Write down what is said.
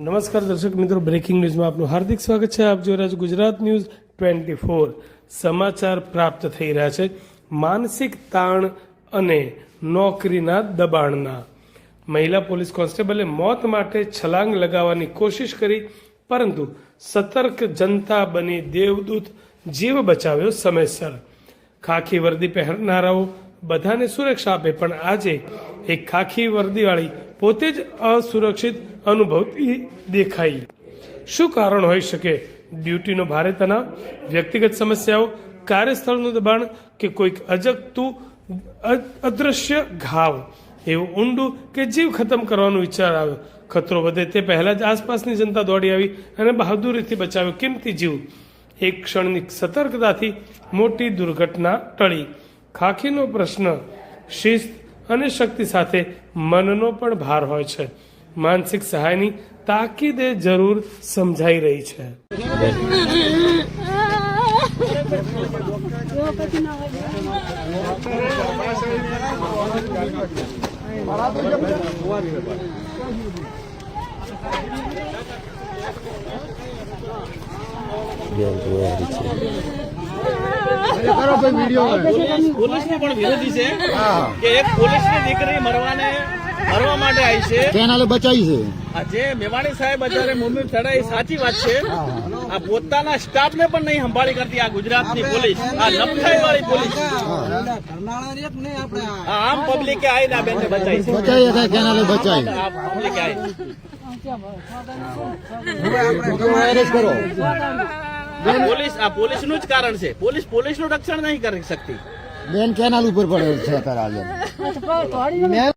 નમસ્કાર દર્શક મિત્રો બ્રેકિંગ ન્યૂઝમાં આપનું હાર્દિક સ્વાગત છે. આપ જોઈ રહ્યા છો ગુજરાત ન્યૂઝ ટ્વેન્ટી ફોર. સમાચાર પ્રાપ્ત થઈ રહ્યા છે. માનસિક તાણ અને નોકરીના દબાણના. મહિલા પોલીસ કોન્સ્ટેબલે મોત માટે છલાંગ લગાવવાની કોશિશ કરી, પરંતુ સતર્ક જનતા બની દેવદૂત જીવ બચાવ્યો સમયસર. ખાખી વર્દી પહેરનારાઓ બધાને સુરક્ષા આપે, પણ આજે એક ખાખી વર્દીવાળી પોતે જ અસુરક્ષિત અનુભવતી દેખાઈ. શું કારણ હોઈ શકે? ડ્યુટીનો ભારે તણાવ, વ્યક્તિગત સમસ્યાઓ, કાર્યસ્થળનું દબાણ કે કોઈક અજગતું અદ્રશ્ય ઘાવ? એવું ઊંડું કે જીવ ખતમ કરવાનો વિચાર આવ્યો. ખતરો વધે તે પહેલા જ આસપાસની જનતા દોડી આવી અને બહાદુરીથી બચાવ્યો. કિંમતી જીવ. એક ક્ષણની સતર્કતાથી મોટી દુર્ઘટના ટળી. ખાખીનો પ્રશ્ન, શિસ્ત અને શક્તિ સાથે મનનો પણ ભાર હોય છે. માનસિક સહાયની તાકીદે જરૂર સમજાઈ રહી છે. પોલીસનો પણ વિરોધી છે કે એક પોલીસની દીકરી મરવાને મરવા માટે આવી છે. કેનાલે બચાવી છે? આ જે મેવાણી સાહેબ અત્યારે મુંબઈ ચડે એ સાચી વાત છે. આ પોતાના સ્ટાફને પણ નહીં સંભાળી કરતી આ ગુજરાતની પોલીસ. આ લપખાઈ વાળી પોલીસ. આ? આમ પબ્લિકે આવીને આ બેનને બચાવી બચાવી કેનાલે બચાવી પબ્લિકે આવી એરેસ્ટ કરો આ પોલીસનું જ કારણ છે. પોલીસ પોલીસનું રક્ષણ નહીં કરી શકતી. બેન કેનાલ ઉપર પડે છે અત્યારે આજે